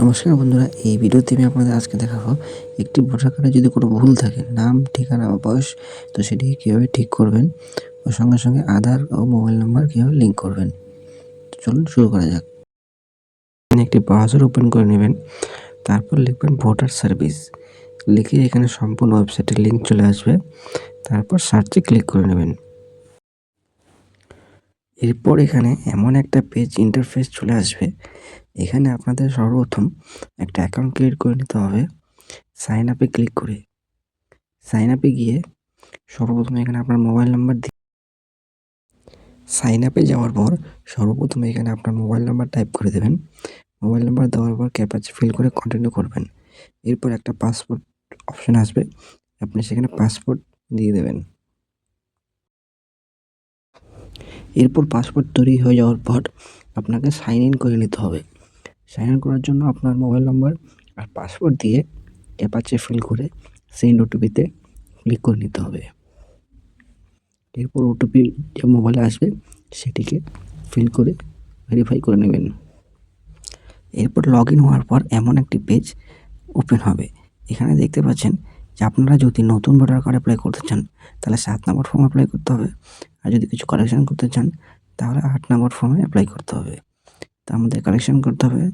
নমস্কার বন্ধুরা, এই ভিডিওতে আমি আপনাদের আজকে দেখাবো একটি ভোটার কার্ডে যদি কোনো ভুল থাকে, নাম, ঠিকানা বা বয়স, তো সেটিকে কীভাবে ঠিক করবেন ও সঙ্গে সঙ্গে আধার ও মোবাইল নাম্বার কীভাবে লিঙ্ক করবেন। তো চলুন শুরু করা যাক। একটি ব্রাউজার ওপেন করে নেবেন, তারপর লিখবেন ভোটার সার্ভিস। লিখে এখানে সম্পূর্ণ ওয়েবসাইটের লিঙ্ক চলে আসবে, তারপর সার্চে ক্লিক করে নেবেন। এরপর এখানে এমন একটা পেজ ইন্টারফেস চলে আসবে। এখানে আপনাদের সর্বপ্রথম একটা অ্যাকাউন্ট ক্রিয়েট করে নিতে হবে। সাইন আপে ক্লিক করে। সাইন আপে গিয়ে সর্বপ্রথম এখানে আপনার মোবাইল নাম্বার দিয়ে সাইন আপে যাওয়ার পর সর্বপ্রথম এখানে আপনার মোবাইল নাম্বার টাইপ করে দেবেন। মোবাইল নাম্বার দেওয়ার পর ক্যাপাচে ফিল করে কন্টিনিউ করবেন। এরপর একটা পাসপোর্ট অপশন আসবে। আপনি সেখানে পাসপোর্ট দিয়ে দেবেন। এরপর পাসপোর্ট তৈরি হয়ে যাওয়ার পর আপনাকে সাইন ইন করে নিতে হবে। সাইন ইন করার জন্য আপনার মোবাইল নম্বর আর পাসওয়ার্ড দিয়ে অ্যাপাচে ফিল করে সেন্ড ওটিপিতে ক্লিক করে নিতে হবে। এরপর ওটিপি যে মোবাইলে আসবে, সেটিকে ফিল করে ভেরিফাই করে নেবেন। এরপর লগ ইন হওয়ার পর এমন একটি পেজ ওপেন হবে। এখানে দেখতে পাচ্ছেন যে আপনারা যদি নতুন ভোটার কার্ড অ্যাপ্লাই করতে চান, তাহলে সাত নম্বর ফর্ম অ্যাপ্লাই করতে হবে। আর যদি কিছু কারেকশান করতে চান, তাহলে আট নম্বর ফর্মে অ্যাপ্লাই করতে হবে। তো আমাদের কালেকশন করতে হবে,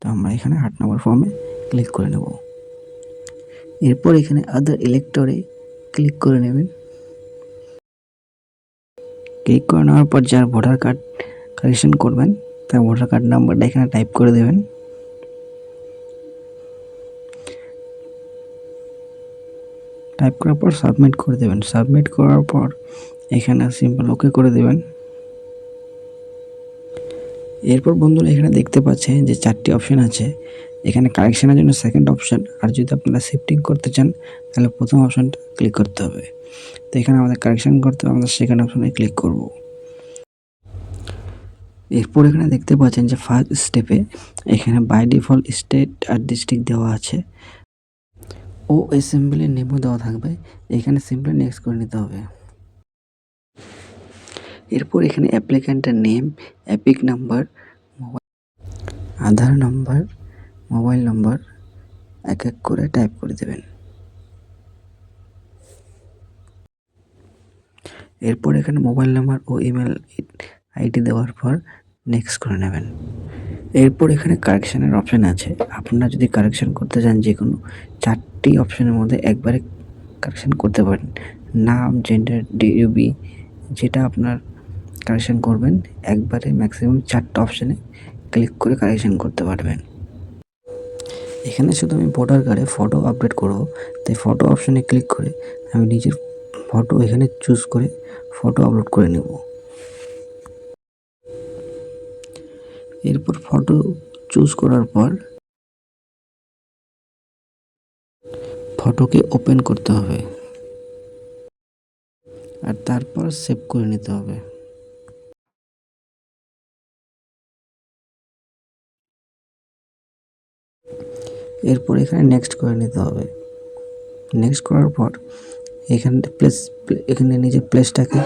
তো আমরা এখানে আট নম্বর ফর্মে ক্লিক করে নেব। এরপর এখানে আদার ইলেক্টরে ক্লিক করে নেবেন। ক্লিক করে নেওয়ার পর যার ভোটার কার্ড কালেকশন করবেন, তার ভোটার কার্ড নাম্বারটা এখানে টাইপ করে দেবেন। টাইপ করার পর সাবমিট করে দেবেন। সাবমিট করার পর এখানে সিম্পল ওকে করে দেবেন। এরপর বন্ধুরা এখানে দেখতে পাচ্ছেন যে চারটি অপশান আছে। এখানে কারেকশানের জন্য সেকেন্ড অপশান আর যদি আপনারা শিফটিং করতে চান, তাহলে প্রথম অপশানটা ক্লিক করতে হবে। তো এখানে আমাদের কারেকশান করতে হবে, আমরা সেকেন্ড অপশনে ক্লিক করব। এরপর এখানে দেখতে পাচ্ছেন যে ফার্স্ট স্টেপে এখানে বাই ডিফল্ট স্টেট আর ডিস্ট্রিক্ট দেওয়া আছে। ও অ্যাসেম্বলির নেমও দেওয়া থাকবে। এখানে সিম্পলি নেক্সট করে নিতে হবে। এরপর এখানে অ্যাপ্লিক্যান্টের name, epic number, mobile, Aadhaar number, mobile number, এক এক করে টাইপ করে দেবেন। এরপর এখানে মোবাইল নাম্বার ও ইমেল আইডি দেওয়ার পর নেক্সট করে নেবেন। এরপর এখানে কারেকশানের অপশান আছে। আপনারা যদি কারেকশান করতে চান, যে কোনো চারটি অপশানের মধ্যে একবারে কারেকশান করতে পারেন। নাম জেন্ডার ডিউবি যেটা আপনার কারেকশান করবেন, একবারে ম্যাক্সিমাম চারটা অপশানে ক্লিক করে কারেকশান করতে পারবেন। এখানে শুধু আমি ভোটার কার্ডে ফটো আপডেট করব, তাই ফটো অপশানে ক্লিক করে আমি নিজের ফটো এখানে চুজ করে ফটো আপলোড করে নেব। এরপর ফটো চুজ করার পর ফটোকে ওপেন করতে হবে। আর তারপর সেভ করে নিতে হবে। এরপর এখানে নেক্সট করে নিতে হবে। নেক্সট করার পর এখানে প্লেস এখানে নিজের প্লেসটাকে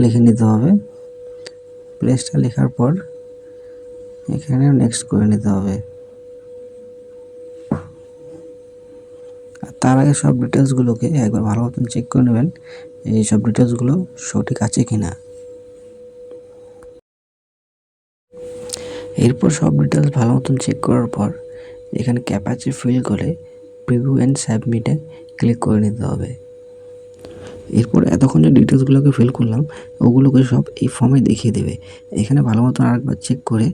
লিখে নিতে হবে। প্লেসটা লেখার পর এখানে নেক্সট করে নিতে হবে। আর তার আগে সব ডিটেলসগুলোকে একবার ভালো মতন চেক করে নেবেন, এই সব ডিটেলসগুলো সঠিক আছে কি না এরপর সব ডিটেলস ভালো মতন চেক করার পর এখানে ক্যাপাচি ফিল করে প্রিভিউ অ্যান্ড সাবমিটে ক্লিক করে নিতে হবে। এরপর এতক্ষণ যে ডিটেলসগুলোকে ফিল করলাম, ওগুলোকে সব এই ফর্মে দেখিয়ে দেবে। এখানে ভালো মতন আরেকবার চেক করে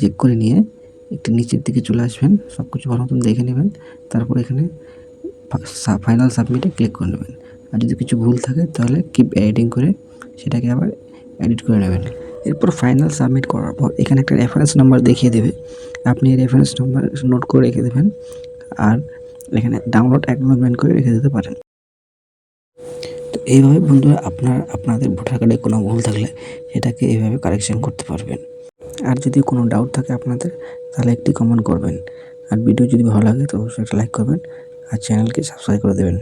চেক করে নিয়ে একটু নিচের দিকে চলে আসবেন সব কিছু ভালো মতন দেখে নেবেন, তারপর এখানে ফাইনাল সাবমিটে ক্লিক করে নেবেন। আর যদি কিছু ভুল থাকে তাহলে কিপ এডিটিং করে সেটাকে আবার এডিট করে নেবেন। এরপর ফাইনাল সাবমিট করার পর এখানে একটা রেফারেন্স নাম্বার দেখিয়ে দেবে। আপনি রেফারেন্স নাম্বার নোট করে রেখে দেবেন আর এখানে ডাউনলোড অ্যাকনোলজমেন্ট করে রেখে দিতে পারেন। তো এইভাবে বন্ধুরা আপনার, আপনাদের ভোটার কার্ডে কোনো ভুল থাকলে সেটাকে এইভাবে কারেকশন করতে পারবেন। আর যদি কোনো ডাউট থাকে আপনাদের, তাহলে একটি কমেন্ট করবেন। আর ভিডিও যদি ভালো লাগে তো অবশ্যই একটা লাইক করবেন। আর চ্যানেলকে সাবস্ক্রাইব করে দেবেন।